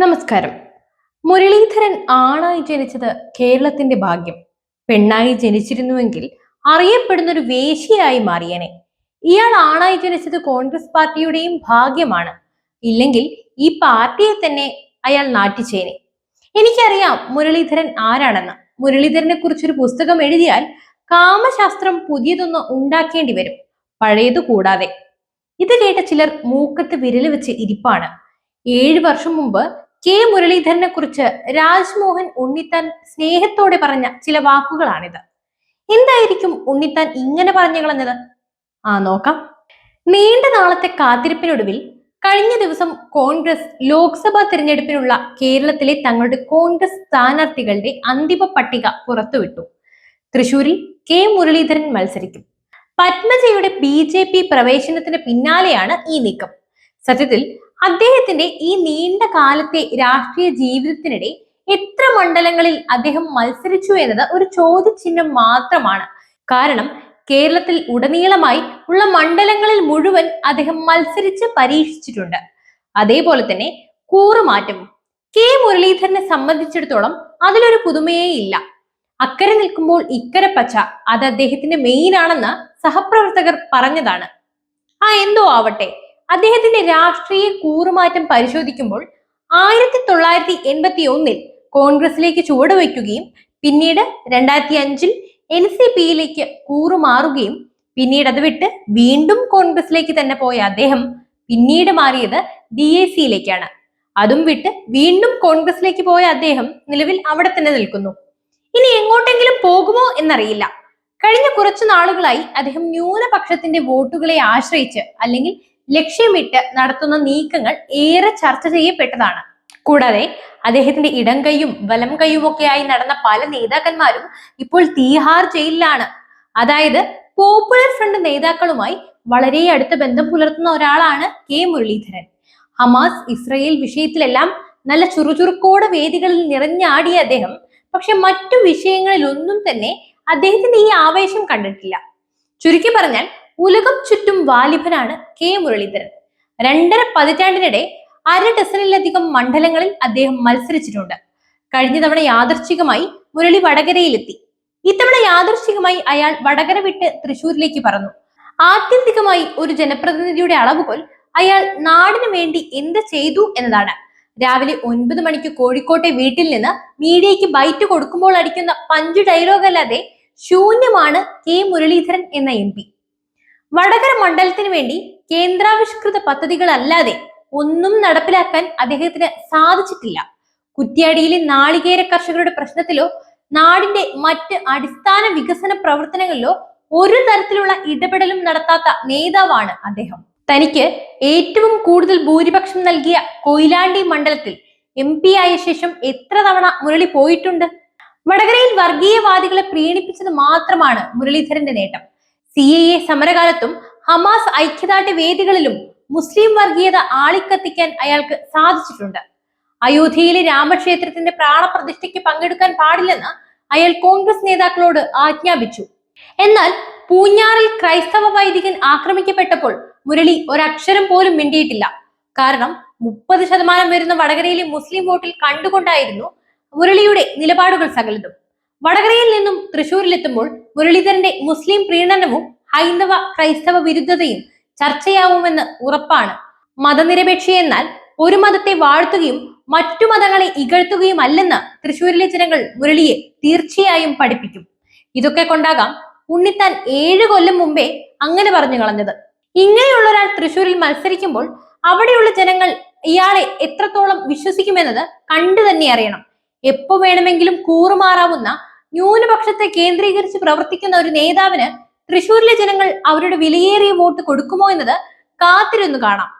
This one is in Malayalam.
നമസ്കാരം. മുരളീധരൻ ആണായി ജനിച്ചത് കേരളത്തിന്റെ ഭാഗ്യം. പെണ്ണായി ജനിച്ചിരുന്നുവെങ്കിൽ അറിയപ്പെടുന്ന ഒരു വേശിയായി മാറിയനെ. ഇയാൾ ആണായി ജനിച്ചത് കോൺഗ്രസ് പാർട്ടിയുടെയും ഭാഗ്യമാണ്. ഇല്ലെങ്കിൽ ഈ പാർട്ടിയെ തന്നെ അയാൾ നാട്ടിച്ചേനെ. എനിക്കറിയാം മുരളീധരൻ ആരാണെന്ന്. മുരളീധരനെ കുറിച്ചൊരു പുസ്തകം എഴുതിയാൽ കാമശാസ്ത്രം പുതിയതൊന്ന് ഉണ്ടാക്കേണ്ടി വരും. പഴയതു കൂടാതെ. ഇത് കേട്ട ചിലർ മൂക്കത്ത് വിരൽ വെച്ച് ഇരിപ്പാണ്. ഏഴു വർഷം മുമ്പ് കെ മുരളീധരനെ കുറിച്ച് രാജ്മോഹൻ ഉണ്ണിത്താൻ സ്നേഹത്തോടെ പറഞ്ഞ ചില വാക്കുകളാണിത്. എന്തായിരിക്കും ഉണ്ണിത്താൻ ഇങ്ങനെ പറഞ്ഞു കളഞ്ഞത് ആ നോക്കാം. നീണ്ട നാളത്തെ കാത്തിരിപ്പിനൊടുവിൽ കഴിഞ്ഞ ദിവസം കോൺഗ്രസ് ലോക്സഭാ തിരഞ്ഞെടുപ്പിനുള്ള കേരളത്തിലെ തങ്ങളുടെ കോൺഗ്രസ് സ്ഥാനാർത്ഥികളുടെ അന്തിമ പട്ടിക പുറത്തുവിട്ടു. തൃശൂരിൽ കെ മുരളീധരൻ മത്സരിക്കും. പത്മജയുടെ ബി ജെ പി പ്രവേശനത്തിന് പിന്നാലെയാണ് ഈ നീക്കം. സത്യത്തിൽ അദ്ദേഹത്തിന്റെ ഈ നീണ്ട കാലത്തെ രാഷ്ട്രീയ ജീവിതത്തിനിടെ എത്ര മണ്ഡലങ്ങളിൽ അദ്ദേഹം മത്സരിച്ചു എന്നത് ഒരു ചോദ്യചിഹ്നം മാത്രമാണ്. കാരണം കേരളത്തിൽ ഉടനീളമായി ഉള്ള മണ്ഡലങ്ങളിൽ മുഴുവൻ അദ്ദേഹം മത്സരിച്ച് പരീക്ഷിച്ചിട്ടുണ്ട്. അതേപോലെ തന്നെ കൂറുമാറ്റം. കെ. മുരളീധരനെ സംബന്ധിച്ചിടത്തോളം അതിലൊരു പുതുമയേ ഇല്ല. അക്കരെ നിൽക്കുമ്പോൾ ഇക്കരെ പച്ച അത് അദ്ദേഹത്തിന്റെ മെയിൻ ആണെന്ന് സഹപ്രവർത്തകർ പറഞ്ഞതാണ്. ആ എന്തോ ആവട്ടെ. അദ്ദേഹത്തിന്റെ രാഷ്ട്രീയ കൂറുമാറ്റം പരിശോധിക്കുമ്പോൾ ആയിരത്തി തൊള്ളായിരത്തി എൺപത്തി ഒന്നിൽ കോൺഗ്രസിലേക്ക് ചുവടുവയ്ക്കുകയും പിന്നീട് രണ്ടായിരത്തി അഞ്ചിൽ എൻ സി പിയിലേക്ക് കൂറുമാറുകയും പിന്നീട് അത് വിട്ട് വീണ്ടും കോൺഗ്രസിലേക്ക് തന്നെ പോയ അദ്ദേഹം പിന്നീട് മാറിയത് ഡി എ സിയിലേക്കാണ്. അതും വിട്ട് വീണ്ടും കോൺഗ്രസിലേക്ക് പോയ അദ്ദേഹം നിലവിൽ അവിടെ തന്നെ നിൽക്കുന്നു. ഇനി എങ്ങോട്ടെങ്കിലും പോകുമോ എന്നറിയില്ല. കഴിഞ്ഞ കുറച്ചു നാളുകളായി അദ്ദേഹം ന്യൂനപക്ഷത്തിന്റെ വോട്ടുകളെ ആശ്രയിച്ച് അല്ലെങ്കിൽ ലക്ഷ്യമിട്ട് നടത്തുന്ന നീക്കങ്ങൾ ഏറെ ചർച്ച ചെയ്യപ്പെട്ടതാണ്. കൂടാതെ അദ്ദേഹത്തിന്റെ ഇടം കൈയും വലം കൈയും ഒക്കെയായി നടന്ന പല നേതാക്കന്മാരും ഇപ്പോൾ തീഹാർ ജയിലിലാണ്. അതായത് പോപ്പുലർ ഫ്രണ്ട് നേതാക്കളുമായി വളരെ അടുത്ത ബന്ധം പുലർത്തുന്ന ഒരാളാണ് കെ മുരളീധരൻ. ഹമാസ് ഇസ്രയേൽ വിഷയത്തിലെല്ലാം നല്ല ചുറുചുറുക്കോടെ വേദികളിൽ നിറഞ്ഞാടിയ അദ്ദേഹം. പക്ഷെ മറ്റു വിഷയങ്ങളിൽ ഒന്നും തന്നെ അദ്ദേഹത്തിന്റെ ഈ ആവേശം കണ്ടിട്ടില്ല. ചുരുക്കി പറഞ്ഞാൽ ഉലകം ചുറ്റും വാലിഭനാണ് കെ മുരളീധരൻ. രണ്ടര പതിറ്റാണ്ടിനിടെ അര ഡസനിലധികം മണ്ഡലങ്ങളിൽ അദ്ദേഹം മത്സരിച്ചിട്ടുണ്ട്. കഴിഞ്ഞ തവണ യാദർശികമായി മുരളി വടകരയിലെത്തി. ഇത്തവണ യാദർശികമായി അയാൾ വടകര വിട്ട് തൃശൂരിലേക്ക് പറഞ്ഞു ആത്യന്തികമായി ഒരു ജനപ്രതിനിധിയുടെ അളവുകോൽ അയാൾ നാടിനു വേണ്ടി എന്ത് ചെയ്തു എന്നതാണ്. രാവിലെ ഒൻപത് മണിക്ക് കോഴിക്കോട്ടെ വീട്ടിൽ നിന്ന് മീഡിയയ്ക്ക് ബൈറ്റ് കൊടുക്കുമ്പോൾ അടിക്കുന്ന പഞ്ച് ഡയലോഗ് അല്ലാതെ ശൂന്യമാണ് കെ മുരളീധരൻ എന്ന എം വടകര മണ്ഡലത്തിന് വേണ്ടി കേന്ദ്രാവിഷ്കൃത പദ്ധതികളല്ലാതെ ഒന്നും നടപ്പിലാക്കാൻ അദ്ദേഹത്തിന് സാധിച്ചിട്ടില്ല. കുറ്റ്യാടിയിലെ നാളികേര കർഷകരുടെ പ്രശ്നത്തിലോ നാടിന്റെ മറ്റ് അടിസ്ഥാന വികസന പ്രവർത്തനങ്ങളിലോ ഒരു തരത്തിലുള്ള ഇടപെടലും നടത്താത്ത നേതാവാണ് അദ്ദേഹം. തനിക്ക് ഏറ്റവും കൂടുതൽ ഭൂരിപക്ഷം നൽകിയ കൊയിലാണ്ടി മണ്ഡലത്തിൽ എം പി ആയ ശേഷം എത്ര തവണ മുരളി പോയിട്ടുണ്ട്? വടകരയിൽ വർഗീയവാദികളെ പ്രീണിപ്പിച്ചത് മാത്രമാണ് മുരളീധരന്റെ നേട്ടം. സി എ എ സമരകാലത്തും ഹമാസ് ഐക്യദാർഢ്യ വേദികളിലും മുസ്ലിം വർഗീയത ആളിക്കത്തിക്കാൻ അയാൾക്ക് സാധിച്ചിട്ടുണ്ട്. അയോധ്യയിലെ രാമക്ഷേത്രത്തിന്റെ പ്രാണപ്രതിഷ്ഠയ്ക്ക് പങ്കെടുക്കാൻ പാടില്ലെന്ന് അയാൾ കോൺഗ്രസ് നേതാക്കളോട് ആജ്ഞാപിച്ചു. എന്നാൽ പൂഞ്ഞാറിൽ ക്രൈസ്തവ വൈദികൻ ആക്രമിക്കപ്പെട്ടപ്പോൾ മുരളി ഒരക്ഷരം പോലും മിണ്ടിയിട്ടില്ല. കാരണം മുപ്പത് ശതമാനം വരുന്ന വടകരയിലെ മുസ്ലിം വോട്ടിൽ കണ്ടുകൊണ്ടായിരുന്നു മുരളിയുടെ നിലപാടുകൾ സകലതും. വടകരയിൽ നിന്നും തൃശൂരിലെത്തുമ്പോൾ മുരളീധരന്റെ മുസ്ലിം പ്രീണനവും ഹൈന്ദവ ക്രൈസ്തവ വിരുദ്ധതയും ചർച്ചയാവുമെന്ന് ഉറപ്പാണ്. മതനിരപേക്ഷ എന്നാൽ ഒരു മതത്തെ വാഴ്ത്തുകയും മറ്റു മതങ്ങളെ ഇകഴ്ത്തുകയും അല്ലെന്ന് തൃശൂരിലെ ജനങ്ങൾ മുരളിയെ തീർച്ചയായും പഠിപ്പിക്കും. ഇതൊക്കെ കൊണ്ടാകാം ഉണ്ണിത്താൻ ഏഴ് കൊല്ലം മുമ്പേ അങ്ങനെ പറഞ്ഞു കളഞ്ഞത്. ഇങ്ങനെയുള്ള ഒരാൾ തൃശൂരിൽ മത്സരിക്കുമ്പോൾ അവിടെയുള്ള ജനങ്ങൾ ഇയാളെ എത്രത്തോളം വിശ്വസിക്കുമെന്നത് കണ്ടു തന്നെ അറിയണം. എപ്പോ വേണമെങ്കിലും കൂറുമാറാവുന്ന ന്യൂനപക്ഷത്തെ കേന്ദ്രീകരിച്ച് പ്രവർത്തിക്കുന്ന ഒരു നേതാവിന് തൃശൂരിലെ ജനങ്ങൾ അവരുടെ വിലയേറിയ വോട്ട് കൊടുക്കുമോ എന്നത് കാത്തിരുന്നു കാണാം.